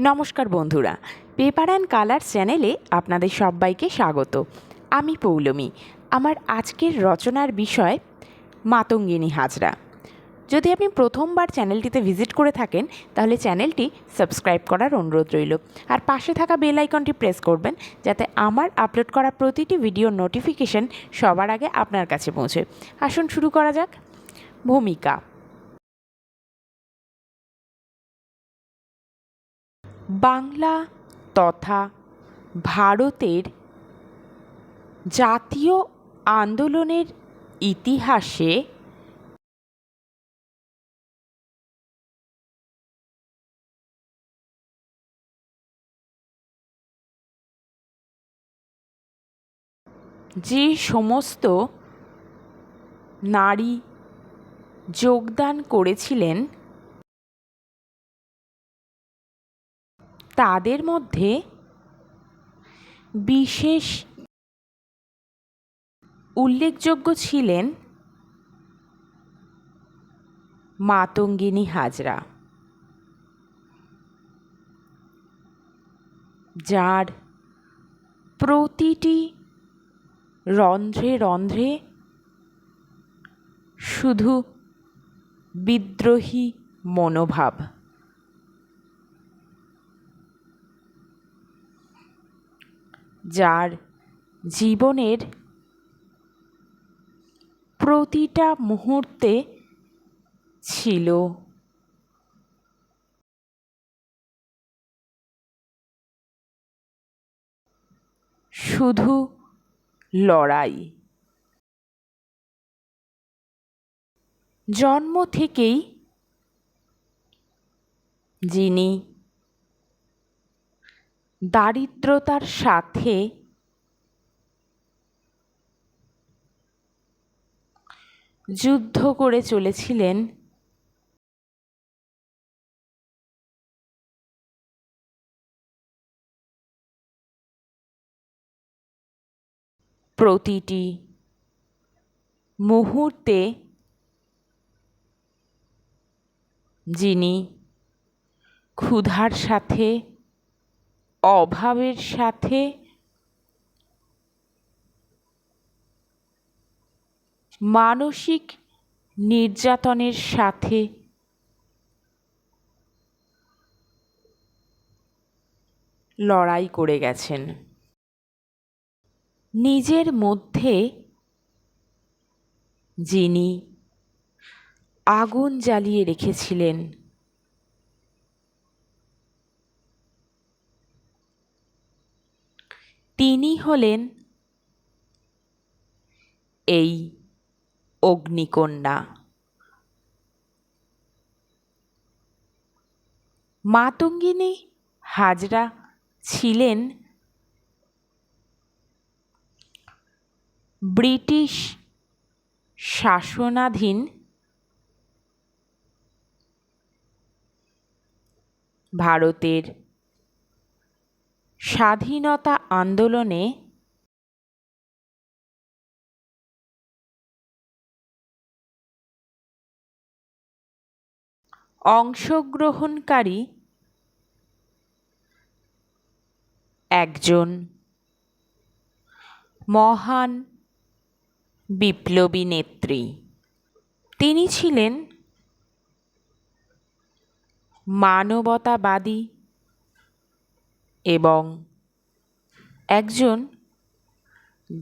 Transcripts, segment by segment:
নমস্কার বন্ধুরা paper and colour চ্যানেলে আপনাদের সবাইকে স্বাগত। আমি পৌলমী, আমার আজকের রচনার বিষয় মাতঙ্গিনী হাজরা। যদি আপনি প্রথমবার চ্যানেলটিতে ভিজিট করে থাকেন, তাহলে চ্যানেলটি সাবস্ক্রাইব করার অনুরোধ রইল। আর পাশে থাকা বেল আইকনটি প্রেস করবেন, যাতে আমার আপলোড করা প্রতিটি ভিডিওর নোটিফিকেশন সবার আগে আপনার কাছে পৌঁছে। আসুন শুরু করা যাক। ভূমিকা। বাংলা তথা ভারতের জাতীয় আন্দোলনের ইতিহাসে যে সমস্ত নারী যোগদান করেছিলেন তাদের মধ্যে বিশেষ উল্লেখযোগ্য ছিলেন মাতঙ্গিনী হাজরা যার প্রতিটি রন্ধ্রে রন্ধ্রে শুধু বিদ্রোহী মনোভাব। যার জীবনের প্রতিটা মুহূর্তে ছিল। শুধু লড়াই। জন্ম থেকেই যিনি দারিদ্রতার সাথে যুদ্ধ করে চলেছিলেন। প্রতিটি মুহূর্তে যিনি ক্ষুধার সাথে অভাবের সাথে মানসিক নির্যাতনের সাথে লড়াই করে গেছেন। নিজের মধ্যে যিনি আগুন জ্বালিয়ে রেখেছিলেন তিনি হলেন এই অগ্নিকন্যা। মাতঙ্গিনী হাজরা ছিলেন ব্রিটিশ শাসনাধীন ভারতের স্বাধীনতা আন্দোলনে অংশগ্রহণকারী একজন মহান বিপ্লবী নেত্রী। তিনি ছিলেন মানবতাবাদী এবং একজন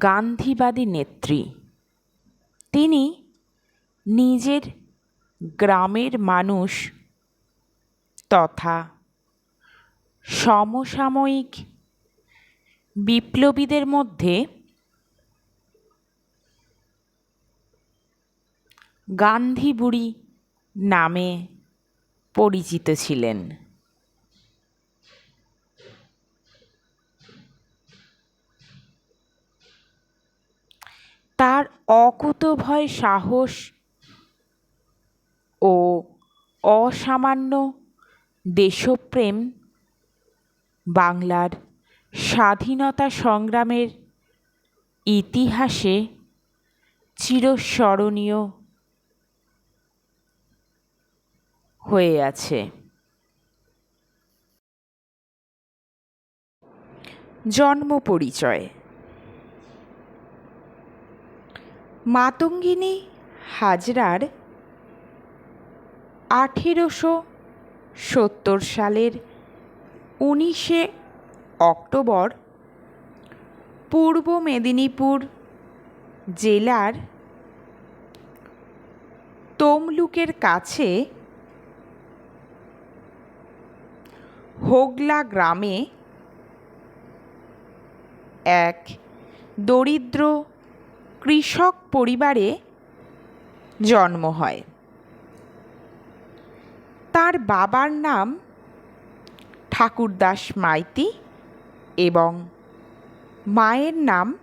গান্ধীবাদী নেত্রী। তিনি নিজের গ্রামের মানুষ তথা সমসাময়িক বিপ্লবীদের মধ্যে গান্ধী বুড়ি নামে পরিচিত ছিলেন। তার অকুতভয় সাহস ও অসামান্য দেশপ্রেম বাংলার স্বাধীনতা সংগ্রামের ইতিহাসে চিরস্মরণীয় হয়ে আছে। জন্ম পরিচয়। মাতঙ্গিনী হাজরার আঠেরোশো সত্তর সালের উনিশে অক্টোবর পূর্ব মেদিনীপুর জেলার তমলুকের কাছে হোগলা গ্রামে এক দরিদ্র কৃষক পরিবারে জন্ম হয়। তার বাবার নাম ঠাকুরদাস মাইতি এবং মায়ের নাম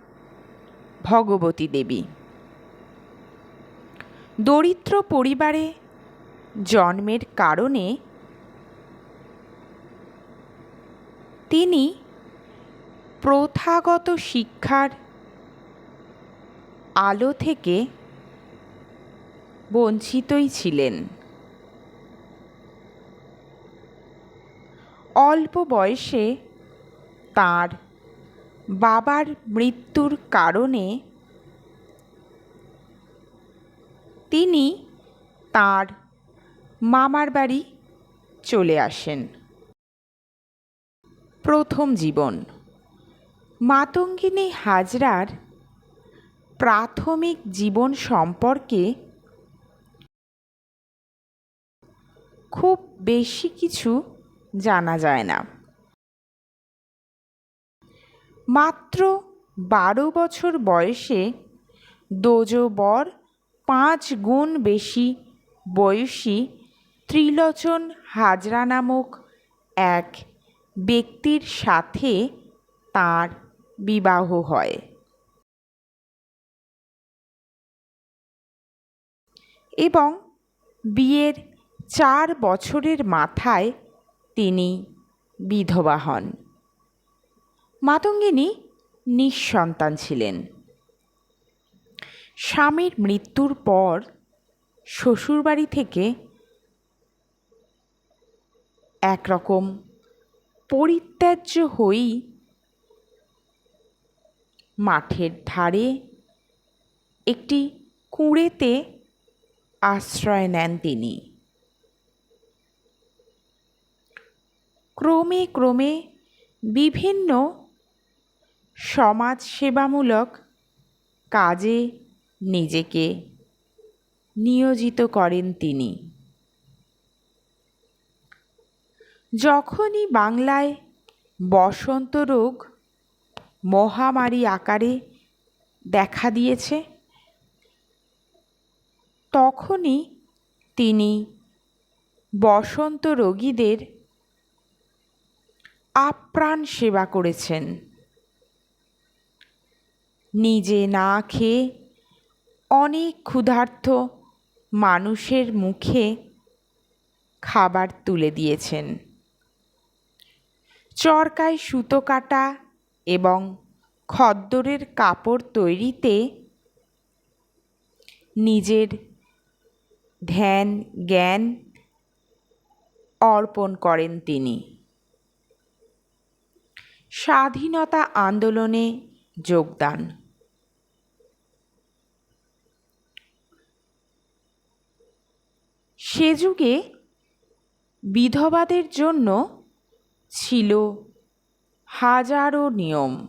ভগবতী দেবী। দরিদ্র পরিবারে জন্মের কারণে তিনি প্রথাগত শিক্ষার আলো থেকে বঞ্চিতই ছিলেন। অল্প বয়সে তার বাবার মৃত্যুর কারণে তিনি তার মামার বাড়ি চলে আসেন। প্রথম জীবন। মাতঙ্গিনী হাজরার প্রাথমিক জীবন সম্পর্কে খুব বেশি কিছু জানা যায় না। মাত্র বারো বছর বয়সে দোজো বর পাঁচ গুণ বেশি বয়সী ত্রিলোচন হাজরা নামক এক ব্যক্তির সাথে তার বিবাহ হয়। এবং বিয়ের চার বছরের মাথায় তিনি বিধবা হন। মাতঙ্গিনী নিঃসন্তান ছিলেন। স্বামীর মৃত্যুর পর শ্বশুরবাড়ি থেকে একরকম পরিত্যাজ্য হয়েই মাঠের ধারে একটি কুঁড়েতে আশ্রয় নেন তিনি। ক্রমে ক্রমে বিভিন্ন সমাজসেবামূলক কাজে নিজেকে নিয়োজিত করেন তিনি। যখনই বাংলায় বসন্ত রোগ মহামারী আকারে দেখা দিয়েছে তখনই তিনি বসন্ত রোগীদের আপ্রাণ সেবা করেছেন। নিজে না খেয়ে অনেক ক্ষুধার্ত মানুষের মুখে খাবার তুলে দিয়েছেন। চরকায় সুতো কাটা এবং খদ্দরের কাপড় তৈরিতে নিজের ধ্যান, জ্ঞান অর্পণ করেন তিনি। স্বাধীনতা আন্দোলনে যোগদান। সে যুগে বিধবাদের জন্য ছিল হাজারো নিয়ম।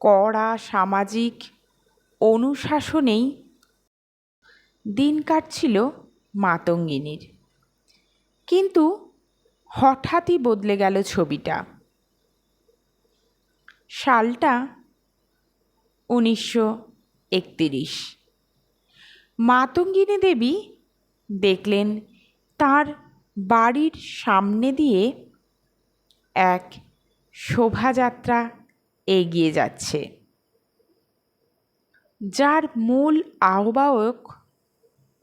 কড়া সামাজিক অনুশাসনেই দিন কাটছিল মাতঙ্গিনীর। কিন্তু হঠাৎই বদলে গেল ছবিটা। সালটা উনিশশো একতিরিশ। মাতঙ্গিনী দেবী দেখলেন তার বাড়ির সামনে দিয়ে এক শোভাযাত্রা এগিয়ে যাচ্ছে। যার মূল আহ্বায়ক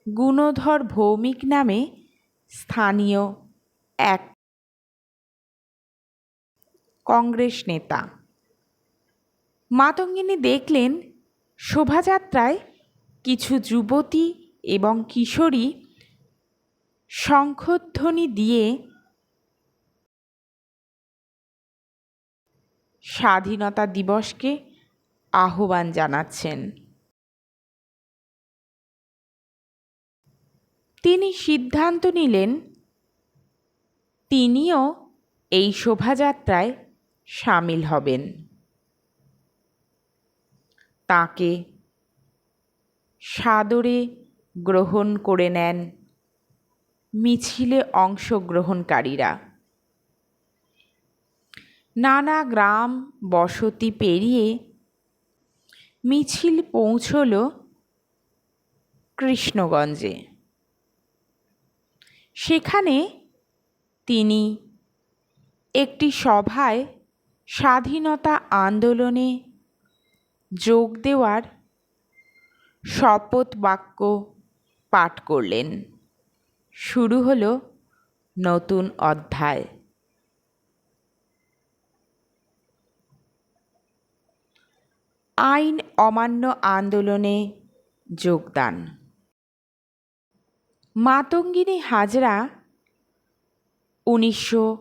গুণধর ভৌমিক নামে স্থানীয় এক কংগ্রেস নেতা। মাতঙ্গিনী দেখলেন শোভাযাত্রায় কিছু যুবতী এবং কিশোরী শঙ্খধ্বনি দিয়ে স্বাধীনতা দিবসকে আহ্বান জানাচ্ছেন। তিনি সিদ্ধান্ত নিলেন, তিনিও এই শোভাযাত্রায় সামিল হবেন। তাকে সাদরে গ্রহণ করে নেন মিছিলে অংশগ্রহণকারীরা। নানা গ্রাম বসতি পেরিয়ে মিছিল পৌঁছল কৃষ্ণগঞ্জে। সেখানে তিনি একটি সভায় স্বাধীনতা আন্দোলনে যোগ দেওয়ার শপথ বাক্য পাঠ করলেন। শুরু হলো নতুন অধ্যায়। আইন অমান্য আন্দোলনে যোগদান। মাতঙ্গিনী হাজরা উনিশশো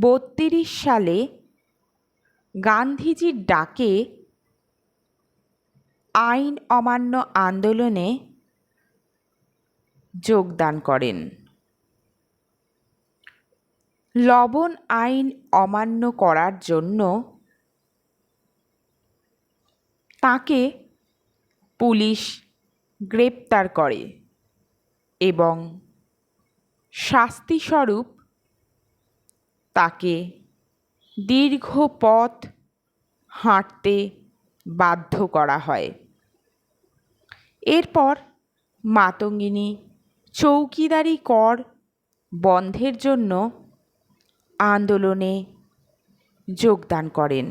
বত্রিশ সালে গান্ধীজির ডাকে আইন অমান্য আন্দোলনে যোগদান করেন। লবণ আইন অমান্য করার জন্য তাকে পুলিশ গ্রেপ্তার করে। এবং শাস্তিস্বরূপ তাকে দীর্ঘ পথ হাঁটতে বাধ্য করা হয়। এরপর মাতঙ্গিনী চৌকিদারি কর বন্ধের জন্য আন্দোলনে যোগদান করেন।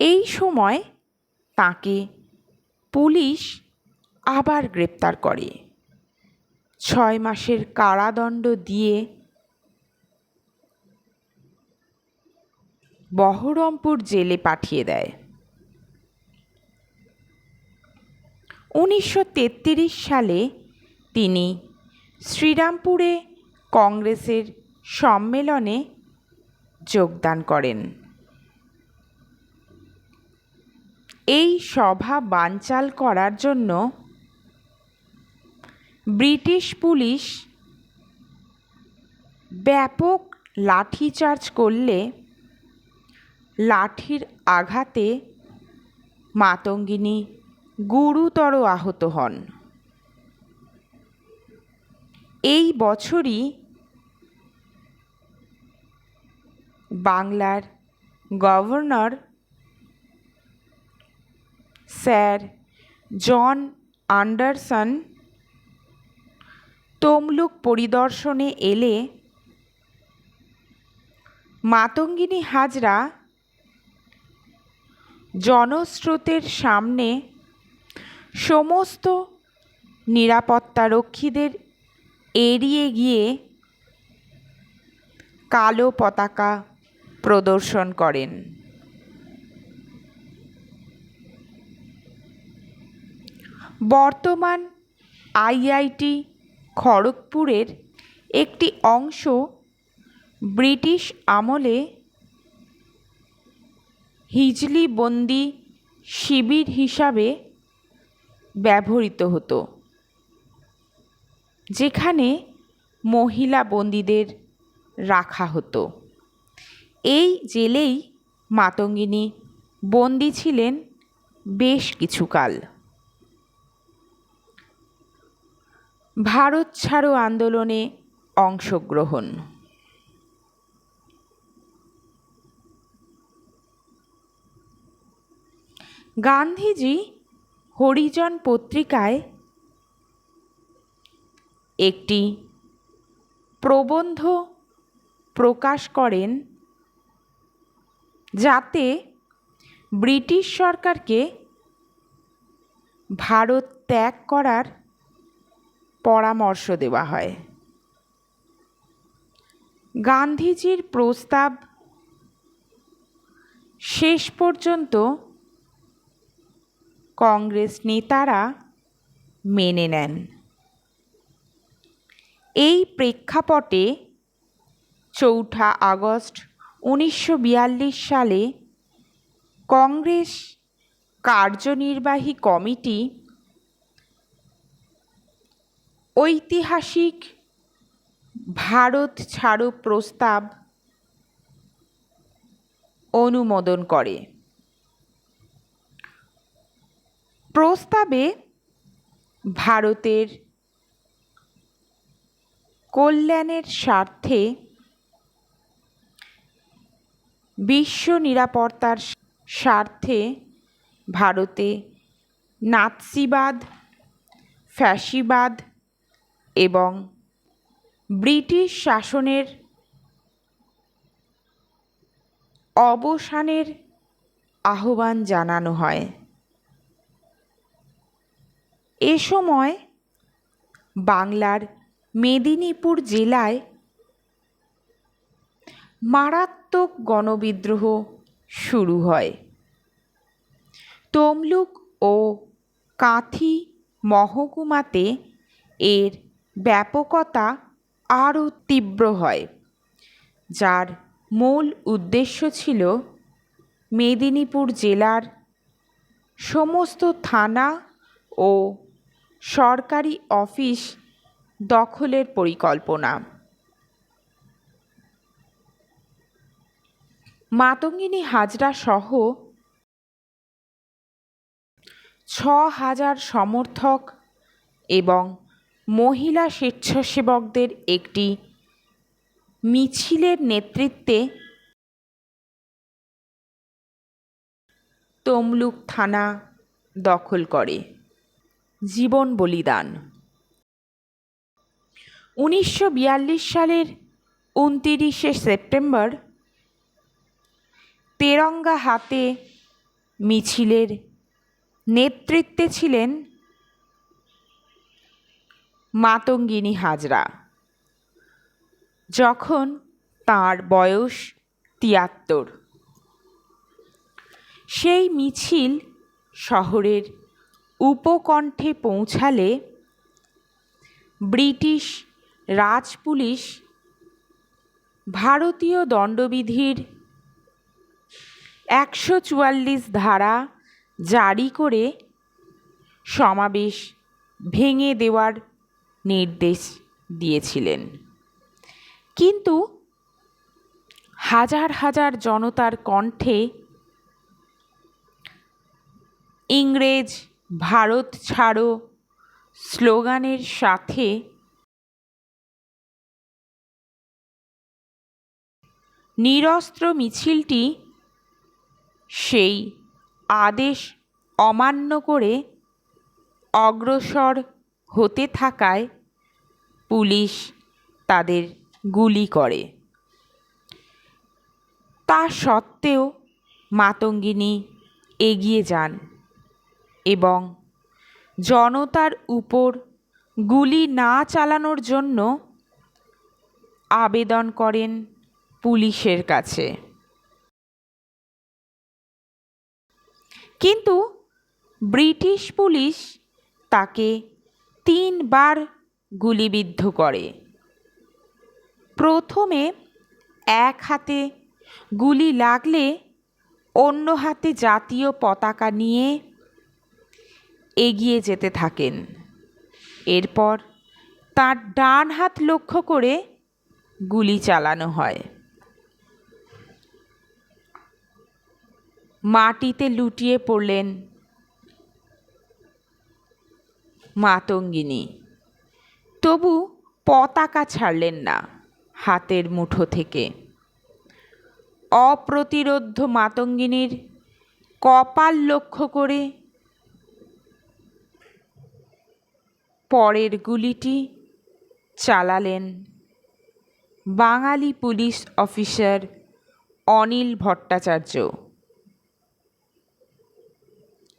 এই সময় তাকে পুলিশ আবার গ্রেপ্তার করে। ছয় মাসের কারাদণ্ড দিয়ে বহরমপুর জেলে পাঠিয়ে দেয়। উনিশশো তেত্রিশ সালে তিনি শ্রীরামপুরে কংগ্রেসের সম্মেলনে যোগদান করেন। এই সভা বানচাল করার জন্য ব্রিটিশ পুলিশ ব্যাপক লাঠিচার্জ করলে লাঠির আঘাতে মাতঙ্গিনী গুরুতর আহত হন। এই বছরই বাংলার governor sir John Anderson Tamluk পরিদর্শনে এলে মাতঙ্গিনী হাজরা জনস্রোতের সামনে সমস্ত নিরাপত্তারক্ষীদের এড়িয়ে গিয়ে কালো পতাকা প্রদর্শন করেন। বর্তমান আইআইটি খড়গপুরের একটি অংশ ব্রিটিশ আমলে হিজলি বন্দি শিবির হিসাবে ব্যবহৃত হতো, যেখানে মহিলা বন্দীদের রাখা হতো। এই জেলেই মাতঙ্গিনী বন্দি ছিলেন বেশ কিছুকাল। ভারত ছাড়ো আন্দোলনে অংশগ্রহণ। গান্ধীজি হরিজন পত্রিকায় একটি প্রবন্ধ প্রকাশ করেন যাতে ব্রিটিশ সরকারকে ভারত ত্যাগ করার পরামর্শ দেওয়া হয়। গান্ধীজির প্রস্তাব শেষ পর্যন্ত কংগ্রেস নেতারা মেনে নেন। এই প্রেক্ষাপটে চৌঠা আগস্ট উনিশশো বিয়াল্লিশ সালে কংগ্রেস কার্যনির্বাহী কমিটি ঐতিহাসিক ভারত ছাড়ো প্রস্তাব অনুমোদন করে। প্রস্তাবে ভারতের কল্যাণের স্বার্থে বিশ্ব নিরাপত্তার স্বার্থে ভারতে নাৎসিবাদ, ফ্যাসিবাদ এবং ব্রিটিশ শাসনের অবসানের আহ্বান জানানো হয়। এ সময় বাংলার মেদিনীপুর জেলায় মারাত্মক গণবিদ্রোহ শুরু হয়। তমলুক ও কাঁথি মহকুমাতে এর ব্যাপকতা আরও তীব্র হয়, যার মূল উদ্দেশ্য ছিল মেদিনীপুর জেলার সমস্ত থানা ও সরকারি অফিস দখলের পরিকল্পনা। মাতঙ্গিনী হাজরা সহ ছ হাজার সমর্থক এবং মহিলা স্বেচ্ছাসেবকদের একটি মিছিলের নেতৃত্বে তমলুক থানা দখল করে। জীবন বলিদান। উনিশশো বিয়াল্লিশ সালের উনতিরিশে সেপ্টেম্বর তেরঙ্গা হাতে মিছিলের নেতৃত্বে ছিলেন মাতঙ্গিনী হাজরা। যখন তার বয়স তিয়াত্তর। সেই মিছিল শহরের উপকণ্ঠে পৌঁছালে ব্রিটিশ রাজ পুলিশ ভারতীয় দণ্ডবিধির একশো চুয়াল্লিশ ধারা জারি করে সমাবেশ ভেঙে দেওয়ার নির্দেশ দিয়েছিলেন। কিন্তু হাজার হাজার জনতার কণ্ঠে ইংরেজ, ভারত ছাড়ো স্লোগানের সাথে নিরস্ত্র মিছিলটি সেই আদেশ অমান্য করে অগ্রসর হতে থাকায় পুলিশ তাদের গুলি করে। তা সত্ত্বেও মাতঙ্গিনী এগিয়ে যান এবং জনতার উপর গুলি না চালানোর জন্য আবেদন করেন পুলিশের কাছে। কিন্তু ব্রিটিশ পুলিশ তাকে তিনবার গুলিবিদ্ধ করে। প্রথমে এক হাতে গুলি লাগলে অন্য হাতে জাতীয় পতাকা নিয়ে এগিয়ে যেতে থাকেন। এরপর তার ডান হাত লক্ষ্য করে গুলি চালানো হয়। মাটিতে লুটিয়ে পড়লেন মাতঙ্গিনী। তবু পতাকা ছাড়লেন না হাতের মুঠো থেকে। অপ্রতিরোধ্য মাতঙ্গিনীর কপাল লক্ষ্য করে পরের গুলিটি চালালেন বাঙালি পুলিশ অফিসার অনিল ভট্টাচার্য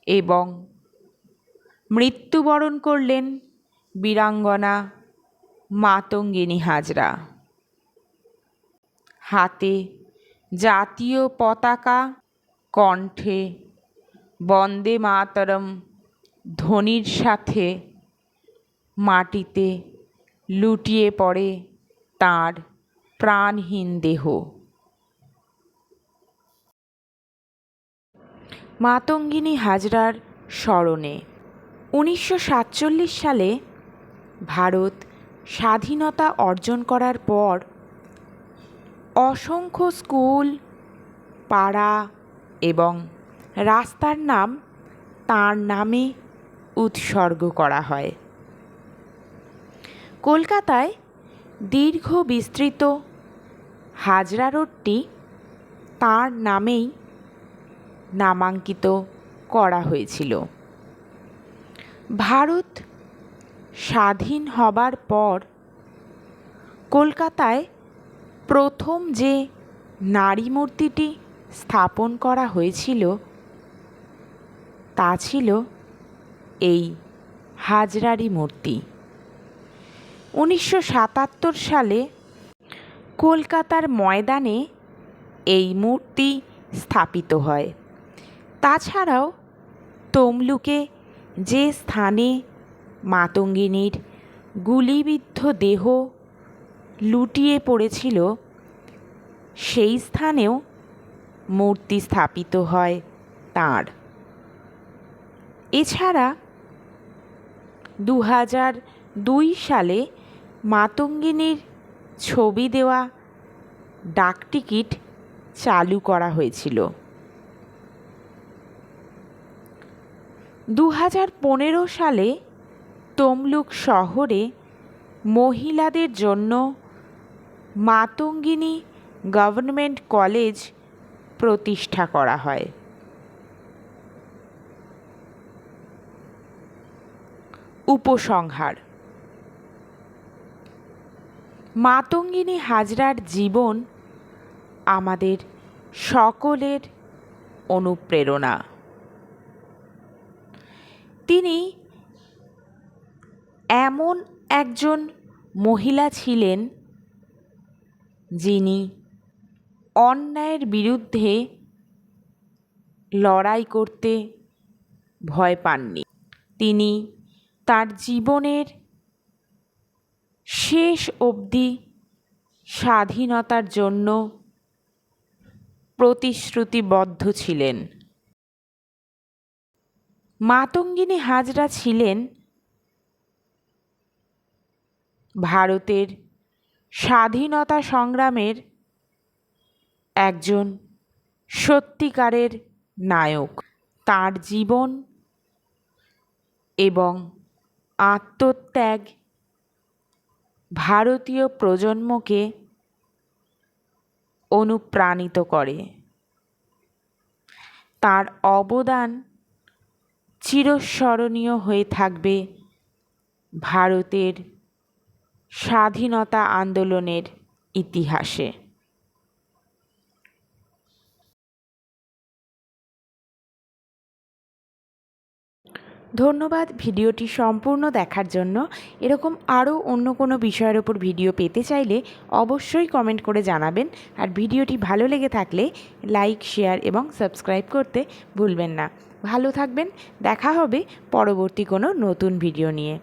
এবং মৃত্যুবরণ করলেন বীরাঙ্গনা মাতঙ্গিনী হাজরা। হাতে জাতীয় পতাকা, কণ্ঠে বন্দে মাতরম ধ্বনির সাথে মাটিতে লুটিয়ে পড়ে তাঁর প্রাণহীন দেহ। মাতঙ্গিনী হাজরার স্মরণে উনিশশো সাতচল্লিশ সালে ভারত স্বাধীনতা অর্জন করার পর অসংখ্য স্কুল, পাড়া এবং রাস্তার নাম তাঁর নামে উৎসর্গ করা হয়। কলকাতায় দীর্ঘ বিস্তৃত হাজরা রোডটি তাঁর নামেই নামাঙ্কিত করা হয়েছিল। ভারত স্বাধীন হবার পর কলকাতায় প্রথম যে নারী মূর্তিটি স্থাপন করা হয়েছিল, তা ছিল এই হাজরারি মূর্তি। উনিশশো সাতাত্তর সালে কলকাতার ময়দানে এই মূর্তি স্থাপিত হয়। তাছাড়াও তমলুকে যে স্থানে মাতঙ্গিনীর গুলিবিদ্ধ দেহ লুটিয়ে পড়েছিল, সেই স্থানেও মূর্তি স্থাপিত হয় তাঁর। এছাড়া দু হাজার দুই সালে মাতঙ্গিনীর ছবি দেওয়া ডাকটিকিট চালু করা হয়েছিল। দু হাজার পনেরো সালে তমলুক শহরে মহিলাদের জন্য মাতঙ্গিনী গভর্নমেন্ট কলেজ প্রতিষ্ঠা করা হয়। উপসংহার। মাতঙ্গিনী হাজরার জীবন আমাদের সকলের অনুপ্রেরণা। তিনি এমন একজন মহিলা ছিলেন যিনি অন্যায়ের বিরুদ্ধে লড়াই করতে ভয় পাননি। তিনি তার জীবনের শেষ অবধি স্বাধীনতার জন্য প্রতিশ্রুতিবদ্ধ ছিলেন। মাতঙ্গিনী হাজরা ছিলেন ভারতের স্বাধীনতা সংগ্রামের একজন সত্যিকারের নায়ক। তার জীবন এবং আত্মত্যাগ ভারতীয় প্রজন্মকে অনুপ্রাণিত করে। তার অবদান চিরস্মরণীয় হয়ে থাকবে ভারতের স্বাধীনতা আন্দোলনের ইতিহাসে। ধন্যবাদ ভিডিওটি সম্পূর্ণ দেখার জন্য। এরকম আরও অন্য কোনো বিষয়ের ওপর ভিডিও পেতে চাইলে অবশ্যই কমেন্ট করে জানাবেন। আর ভিডিওটি ভালো লেগে থাকলে লাইক, শেয়ার এবং সাবস্ক্রাইব করতে ভুলবেন না। ভালো থাকবেন দেখা হবে পরবর্তী কোনো নতুন ভিডিও নিয়ে।